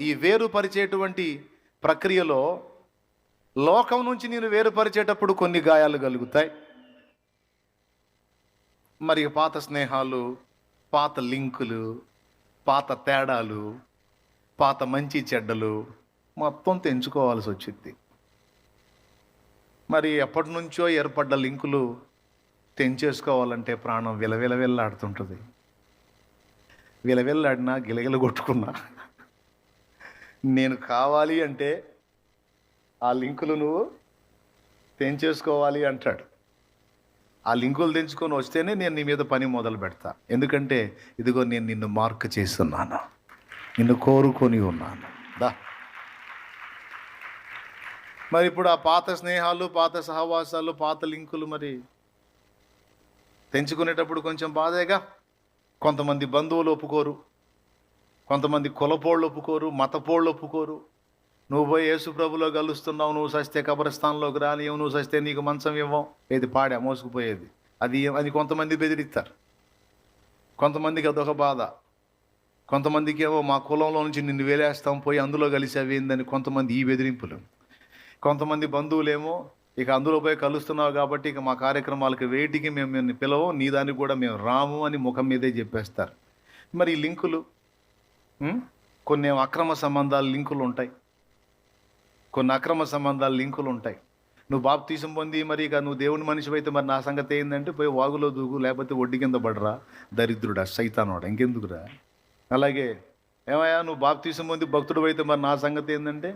ఈ వేరుపరిచేటువంటి ప్రక్రియలో లోకం నుంచి నేను వేరుపరిచేటప్పుడు కొన్ని గాయాలు కలుగుతాయి. మరి పాత స్నేహాలు పాత లింకులు పాత తేడాలు పాత మంచి చెడ్డలు మొత్తం తెంచుకోవాల్సి వచ్చింది. మరి ఎప్పటి నుంచో ఏర్పడ్డ లింకులు తెంచేసుకోవాలంటే ప్రాణం విలవిలవిల్లాడుతుంటుంది. విలవిల్లాడినా గిలగిల కొట్టుకున్నా. నేను కావాలి అంటే ఆ లింకులు నువ్వు తెంచేసుకోవాలి అంటాడు. ఆ లింకులు తెంచుకొని వస్తేనే నేను నీ మీద పని మొదలు పెడతా. ఎందుకంటే ఇదిగో నేను నిన్ను మార్క్ చేస్తున్నాను. నిన్ను కోరుకొని ఉన్నాను. దా. మరి ఇప్పుడు ఆ పాత స్నేహాలు పాత సహవాసాలు పాత లింకులు మరి తెంచుకునేటప్పుడు కొంచెం బాధేగా? కొంతమంది బంధువులు ఒప్పుకోరు. కొంతమంది కులపోళ్ళు ఒప్పుకోరు మతపోళ్ళు ఒప్పుకోరు. నువ్వు పోయి యేసు ప్రభులో కలుస్తున్నావు నువ్వు సస్తే కబరస్థానంలోకి రానియవు నువ్వు సస్తే నీకు మంచం ఇవ్వం. ఏది పాడే మోసుకుపోయేది. అది అది కొంతమంది బెదిరిస్తారు. కొంతమందికి అదొక బాధ. కొంతమందికి ఏమో మా కులంలో నుంచి నిన్ను వేలేస్తాం పోయి అందులో కలిసావి ఏందని కొంతమంది ఈ బెదిరింపులు. కొంతమంది బంధువులేమో ఇక అందులో పోయి కలుస్తున్నావు కాబట్టి ఇక మా కార్యక్రమాలకు వేటికి మేము పిలవం నీ దానికి కూడా మేము రాము అని ముఖం మీదే చెప్పేస్తారు. మరి ఈ లింకులు Hmm? కొన్ని ఏమో అక్రమ సంబంధాలు లింకులు ఉంటాయి. కొన్ని అక్రమ సంబంధాలు లింకులు ఉంటాయి. నువ్వు బాప్తీసం పొంది మరి ఇక నువ్వు దేవుని మనిషి అయితే మరి నా సంగతి ఏంటంటే పోయి వాగులో దూకు లేకపోతే ఒడ్డు కింద పడరా దరిద్రుడా సైతానోడా ఇంకెందుకురా? అలాగే ఏమయ్యా నువ్వు బాప్తీసం పొంది భక్తుడు అయితే మరి నా సంగతి ఏంటంటే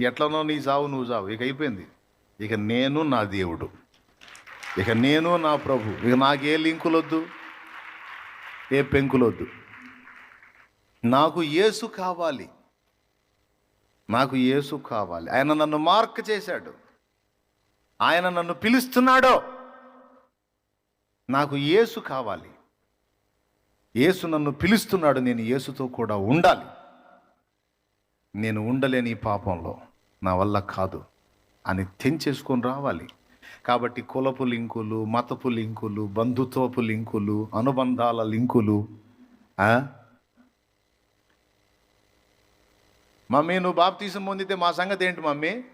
ఎట్లనో నీ సావు నువ్వు సావు. ఇక అయిపోయింది. ఇక నేను నా దేవుడు. ఇక నేను నా ప్రభు. ఇక నాకు ఏ లింకులొద్దు ఏ పెంకులొద్దు. నాకు యేసు కావాలి. నాకు యేసు కావాలి. ఆయన నన్ను మార్క్ చేశాడు. ఆయన నన్ను పిలుస్తున్నాడో. నాకు యేసు కావాలి. యేసు నన్ను పిలుస్తున్నాడు. నేను యేసుతో కూడా ఉండాలి. నేను ఉండలేని ఈ పాపంలో నా వల్ల కాదు అని తెంచేసుకొని రావాలి. కాబట్టి కులపు లింకులు మతపు లింకులు బంధుత్వపు లింకులు అనుబంధాల లింకులు ఆ? మమ్మీ నువ్వు బాప్తీసం పొందితే మా సంగతి ఏంటి మమ్మీ?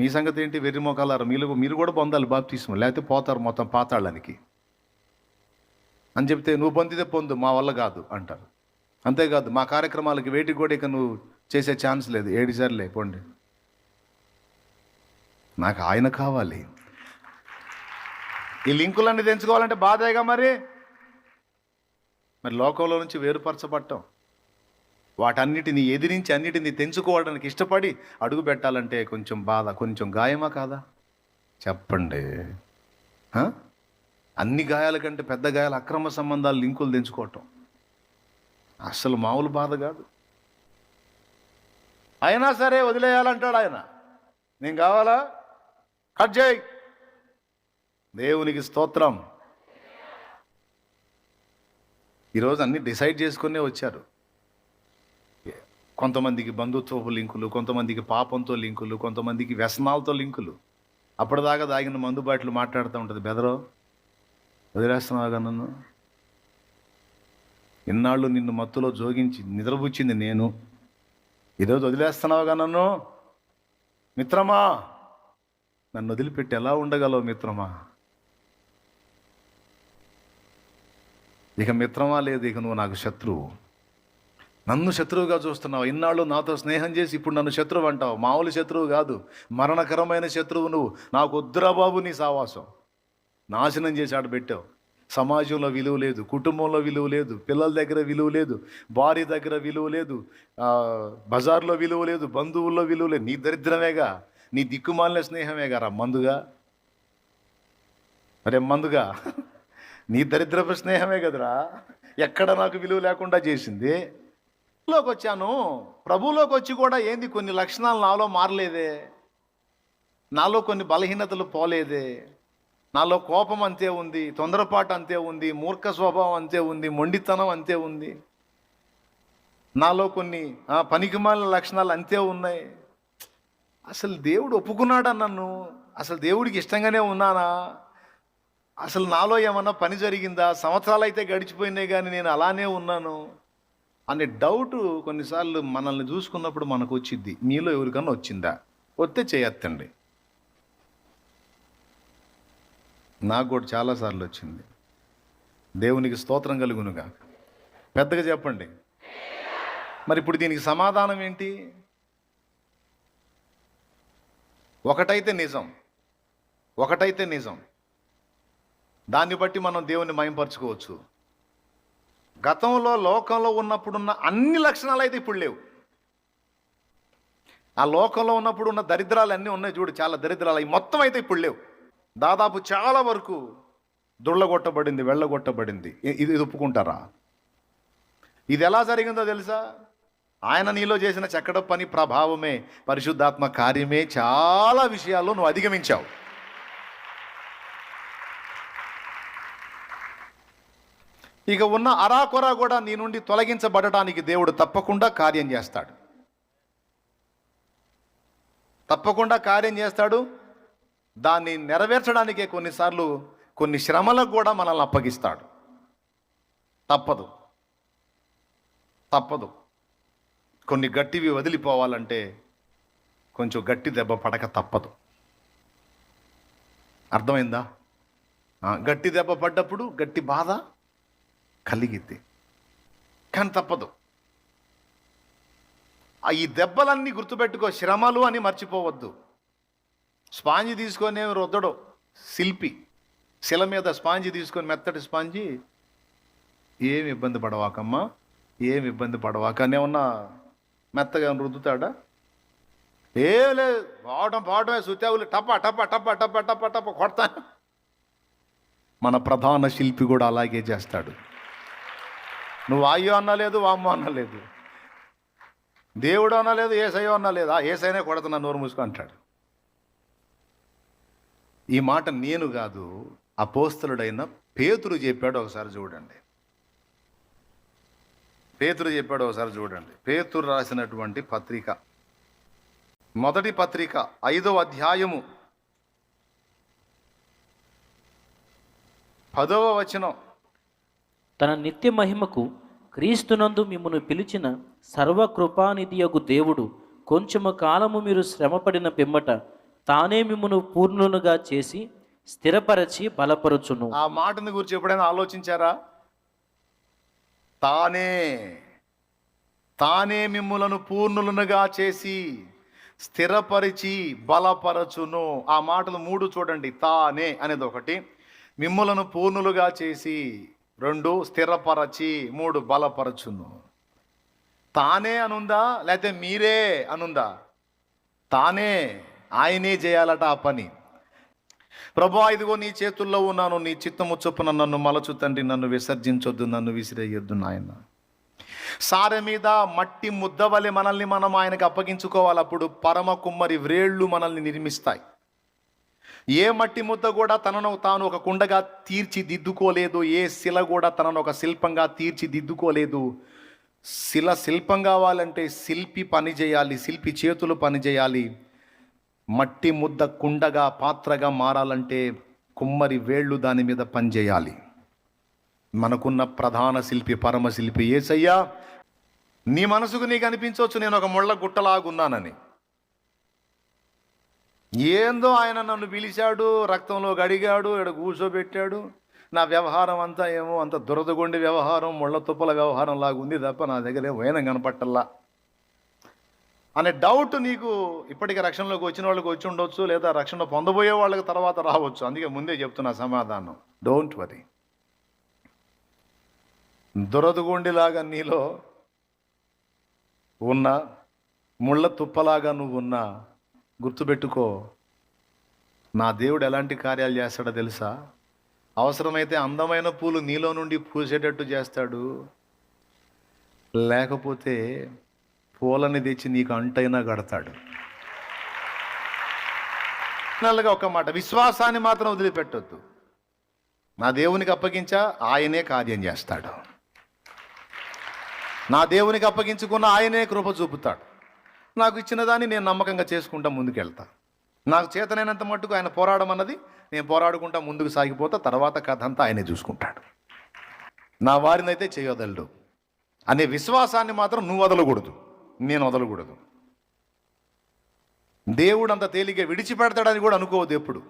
మీ సంగతి ఏంటి వెర్రి మోకాలారు మీరు మీరు కూడా పొందాలి బాప్తీసం. లేకపోతే పోతారు మొత్తం పాతాళ్ళనికి అని చెప్తే నువ్వు పొందితే పొందు మా వల్ల కాదు అంటారు. అంతేకాదు మా కార్యక్రమాలకి వేటికి కూడా ఇక నువ్వు చేసే ఛాన్స్ లేదు. ఏడుసార్లే పోండి. నాకు ఆయన కావాలి. ఈ లింకులన్నీ తెంచుకోవాలంటే బాధేగా మరి? మరి లోకంలో నుంచి వేరుపరచబట్టం వాటన్నిటిని ఎదిరించి అన్నిటిని తెంచుకోవడానికి ఇష్టపడి అడుగు పెట్టాలంటే కొంచెం బాధ కొంచెం గాయమా కాదా? చెప్పండి. అన్ని గాయాల కంటే పెద్ద గాయాలు అక్రమ సంబంధాలు లింకులు తెంచుకోవటం. అసలు మామూలు బాధ కాదు. అయినా సరే వదిలేయాలంటాడు ఆయన. నేను కావాలా? కట్ చేయి. దేవునికి స్తోత్రం. ఈరోజు అన్ని డిసైడ్ చేసుకునే వచ్చారు. కొంతమందికి బంధుత్వపు లింకులు కొంతమందికి పాపంతో లింకులు కొంతమందికి వ్యసనాలతో లింకులు. అప్పటిదాకా దాగిన మందుబాటిలు మాట్లాడుతూ ఉంటుంది. బెదరో? వదిలేస్తున్నావుగా నన్ను? ఇన్నాళ్ళు నిన్ను మత్తులో జోగించి నిద్రపుచ్చింది నేను. ఈరోజు వదిలేస్తున్నావుగా నన్ను? మిత్రమా? నన్ను వదిలిపెట్టి ఎలా ఉండగలవు మిత్రమా? ఇక మిత్రమా లేదు ఇక నువ్వు నాకు శత్రువు. నన్ను శత్రువుగా చూస్తున్నావు. ఇన్నాళ్ళు నాతో స్నేహం చేసి ఇప్పుడు నన్ను శత్రువు అంటావు. మామూలు శత్రువు కాదు. మరణకరమైన శత్రువు నువ్వు. నాకు వద్దురా బాబు నీ సావాసం. నాశనం చేసి ఆడ పెట్టావు. సమాజంలో విలువ లేదు. కుటుంబంలో విలువ లేదు. పిల్లల దగ్గర విలువ లేదు. భార్య దగ్గర విలువ లేదు. బజార్లో విలువ లేదు. బంధువుల్లో విలువ లేదు. నీ దరిద్రమేగా. నీ దిక్కుమాలిన స్నేహమేగా. రా మందుగా. అరే మందుగా. నీ దరిద్రపు స్నేహమే కదరా. ఎక్కడ నాకు విలువ లేకుండా చేసింది? లోకి వచ్చాను ప్రభువులోకి వచ్చి కూడా ఏంది కొన్ని లక్షణాలు నాలో మారలేదే. నాలో కొన్ని బలహీనతలు పోలేదే. నాలో కోపం అంతే ఉంది తొందరపాటు అంతే ఉంది మూర్ఖ స్వభావం అంతే ఉంది మొండితనం అంతే ఉంది. నాలో కొన్ని పనికిమాలిన లక్షణాలు అంతే ఉన్నాయి. అసలు దేవుడు ఒప్పుకున్నాడా నన్ను? అసలు దేవుడికి ఇష్టంగానే ఉన్నానా? అసలు నాలో ఏమన్నా పని జరిగిందా? సంవత్సరాలు అయితే గడిచిపోయినాయి కానీ నేను అలానే ఉన్నాను. అనే డౌట్ కొన్నిసార్లు మనల్ని చూసుకున్నప్పుడు మనకు వచ్చింది మీలో ఎవరికన్నా వచ్చిందా? వస్తే చేయొత్తండి. నాకు కూడా చాలాసార్లు వచ్చింది. దేవునికి స్తోత్రం కలుగునుగా. పెద్దగా చెప్పండి. మరి ఇప్పుడు దీనికి సమాధానం ఏంటి? ఒకటైతే నిజం. ఒకటైతే నిజం. దాన్ని బట్టి మనం దేవుని మయంపరచుకోవచ్చు. గతంలో లోకంలో ఉన్నప్పుడున్న అన్ని లక్షణాలు అయితే ఇప్పుడు లేవు. ఆ లోకంలో ఉన్నప్పుడు ఉన్న దరిద్రాలు అన్నీ ఉన్నాయి చూడు చాలా దరిద్రాలు. అవి మొత్తం అయితే ఇప్పుడు లేవు. దాదాపు చాలా వరకు దుళ్ళగొట్టబడింది వెళ్ళగొట్టబడింది. ఇది ఇది ఒప్పుకుంటారా? ఇది ఎలా జరిగిందో తెలుసా? ఆయన నీలో చేసిన చక్కడ పని ప్రభావమే పరిశుద్ధాత్మ కార్యమే చాలా విషయాల్లో నువ్వు అధిగమించావు. ఇక ఉన్న అరాకొర కూడా నీ నుండి తొలగించబడటానికి దేవుడు తప్పకుండా కార్యం చేస్తాడు. తప్పకుండా కార్యం చేస్తాడు. దాన్ని నెరవేర్చడానికే కొన్నిసార్లు కొన్ని శ్రమలకు కూడా మనల్ని అప్పగిస్తాడు. తప్పదు. తప్పదు. కొన్ని గట్టివి వదిలిపోవాలంటే కొంచెం గట్టి దెబ్బ పడక తప్పదు. అర్థమైందా? గట్టి దెబ్బ పడ్డప్పుడు గట్టి బాధ కలిగిద్ది కానీ తప్పదు. ఆ ఈ దెబ్బలన్నీ గుర్తుపెట్టుకో శ్రమలు అని మర్చిపోవద్దు. స్పాంజి తీసుకొని రుద్దడు శిల్పి. శిల మీద స్పాంజి తీసుకొని మెత్తటి స్పాంజి ఏమి ఇబ్బంది పడవాకమ్మా ఏమి ఇబ్బంది పడవాకనే ఉన్న మెత్తగా రుద్దుతాడా? ఏం లేదు పోవటం పోవటమే సుత్యావులు టప టప టప టప టప టప కొడతా మన ప్రధాన శిల్పి కూడా అలాగే చేస్తాడు. నువ్వు అయ్యో అనలేదు వామ్మో అనలేదు దేవుడు అనలేదు ఏసయ్యో అనలేదు ఆ ఏసైనా కొడుతున్నా నోరు మూసుకో అంటాడు. ఈ మాట నేను కాదు అపోస్తలుడైన పేతురు చెప్పాడు ఒకసారి చూడండి. పేతురు చెప్పాడు ఒకసారి చూడండి. పేతురు రాసినటువంటి పత్రిక మొదటి పత్రిక ఐదో అధ్యాయము. పదవ వచనం. తన నిత్య మహిమకు క్రీస్తునందు మిమ్మను పిలిచిన సర్వకృపానిధియగు దేవుడు కొంచెము కాలము మీరు శ్రమపడిన పిమ్మట తానే మిమ్మను పూర్ణులుగా చేసి స్థిరపరచి బలపరచును. ఆ మాటని గురించి ఎప్పుడైనా ఆలోచించారా? తానే తానే మిమ్ములను పూర్ణులనుగా చేసి స్థిరపరిచి బలపరచును. ఆ మాటలు మూడు చూడండి. తానే అనేది ఒకటి మిమ్ములను పూర్ణులుగా చేసి రెండు స్థిరపరచి మూడు బలపరచును. తానే అనుందా? లేకపోతే మీరే అనుందా? తానే ఆయనే చేయాలట ఆ పని. ప్రభు ఇదిగో నీ చేతుల్లో ఉన్నాను నీ చిత్తము చొప్పున నన్ను మలచు తండ్రి నన్ను విసర్జించొద్దు నన్ను విసిరేయొద్దు నాయన. సారె మీద మట్టి ముద్దవలె మనల్ని మనం ఆయనకు అప్పగించుకోవాలి అప్పుడు పరమ కుమ్మరి వ్రేళ్ళు మనల్ని నిర్మిస్తాయి. ఏ మట్టి ముద్ద కూడా తనను తాను ఒక కుండగా తీర్చిదిద్దుకోలేదు ఏ శిల కూడా తనను ఒక శిల్పంగా తీర్చిదిద్దుకోలేదు. శిల శిల్పం కావాలంటే శిల్పి పని చేయాలి శిల్పి చేతులు పని చేయాలి. మట్టి ముద్ద కుండగా పాత్రగా మారాలంటే కుమ్మరి వేళ్ళు దాని మీద పనిచేయాలి మనకున్న ప్రధాన శిల్పి పరమ శిల్పి ఏసయ్యా నీ మనసుకు నీకు అనిపించవచ్చు నేను ఒక ముళ్ళ గుట్టలాగున్నానని. ఏందో ఆయన నన్ను పిలిచాడు రక్తంలో గడిగాడు ఇక్కడ కూర్చోబెట్టాడు. నా వ్యవహారం అంతా ఏమో అంత దురదగొండి వ్యవహారం ముళ్ళ తుప్పల వ్యవహారం లాగా ఉంది తప్ప నా దగ్గర ఏం వైనం కనపట్టల్లా. అనే డౌట్ నీకు ఇప్పటికీ రక్షణలోకి వచ్చిన వాళ్ళకి వచ్చి ఉండొచ్చు లేదా రక్షణ పొందబోయే వాళ్ళకి తర్వాత రావచ్చు. అందుకే ముందే చెప్తున్నా సమాధానం. డోంట్ వరీ దురదగొండిలాగా నీలో ఉన్న ముళ్ళ తుప్పలాగా నువ్వు ఉన్నా గుర్తుపెట్టుకో నా దేవుడు ఎలాంటి కార్యాలు చేస్తాడో తెలుసా? అవసరమైతే అందమైన పూలు నీలో నుండి పూసేటట్టు చేస్తాడు. లేకపోతే పూలని తెచ్చి నీకు అంటైనా కడతాడు. నల్లగా ఒక మాట విశ్వాసాన్ని మాత్రం వదిలిపెట్టొద్దు. నా దేవునికి అప్పగించా ఆయనే కార్యం చేస్తాడు. నా దేవునికి అప్పగించుకున్న ఆయనే కృప చూపుతాడు. నాకు ఇచ్చిన దాన్ని నేను నమ్మకంగా చేసుకుంటా ముందుకెళ్తా. నాకు చేతనైనంత మట్టుకు ఆయన పోరాడమన్నది నేను పోరాడుకుంటా ముందుకు సాగిపోతా తర్వాత కథ అంతా ఆయనే చూసుకుంటాడు. నా వారినైతే చేయొదలడు. అనే విశ్వాసాన్ని మాత్రం నువ్వు వదలకూడదు నేను వదలకూడదు. దేవుడు అంత తేలిగ్గా విడిచిపెడతాడని కూడా అనుకోవద్దు ఎప్పుడు.